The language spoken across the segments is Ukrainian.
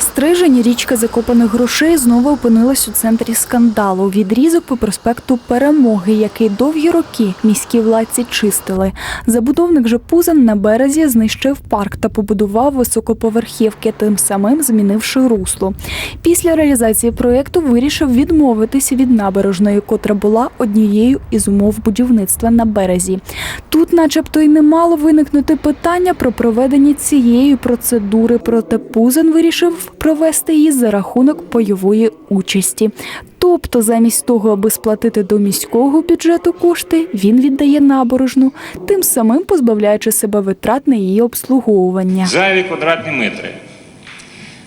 Стрижень річка закопаних грошей знову опинилась у центрі скандалу. Відрізок по проспекту Перемоги, який довгі роки міські владці чистили. Забудовник же Пузан на березі знищив парк та побудував високоповерхівки, тим самим змінивши русло. Після реалізації проєкту вирішив відмовитися від набережної, котра була однією із умов будівництва на березі. Тут, начебто, й не мало виникнути питання про проведення цієї процедури, проте Пузан вирішив провести її за рахунок пайової участі. Тобто, замість того, аби сплатити до міського бюджету кошти, він віддає набережну, тим самим позбавляючи себе витрат на її обслуговування. Зайві квадратні метри.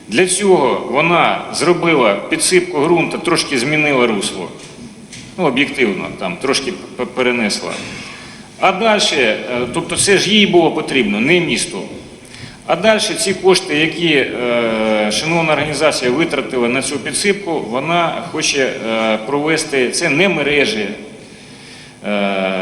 Для цього вона зробила підсипку ґрунту, трошки змінила русло. Ну, об'єктивно, там трошки перенесла. А далі, е, тобто це ж їй було потрібно, не місту. А далі ці кошти, які е, шановна організація витратила на цю підсипку, вона хоче е, провести це не мережі, е,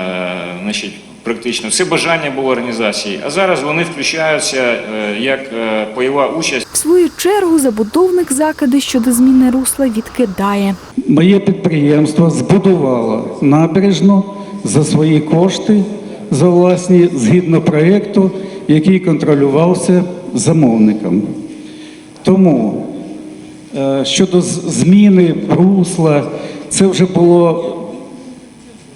значить, практично. Це бажання було організації. А зараз вони включаються е, як е, пайова участь. В свою чергу забудовник закиди щодо зміни русла відкидає. Моє підприємство збудувало набережну за свої кошти, за власні, згідно проєкту, який контролювався замовником. Тому е, щодо зміни русла, це вже було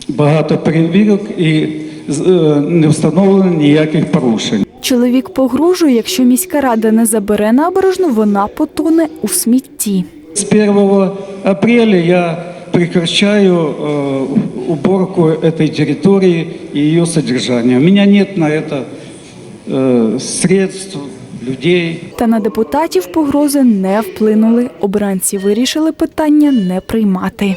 багато перевірок і е, не встановлено ніяких порушень. Чоловік погрожує, якщо міська рада не забере набережну, вона потоне у смітті. С 1 апреля я прекращаю э, уборку этой территории и ее содержание. У меня нет на это э, средств, людей. Та на депутатів погрози не вплинули. Обранці вирішили питання не приймати.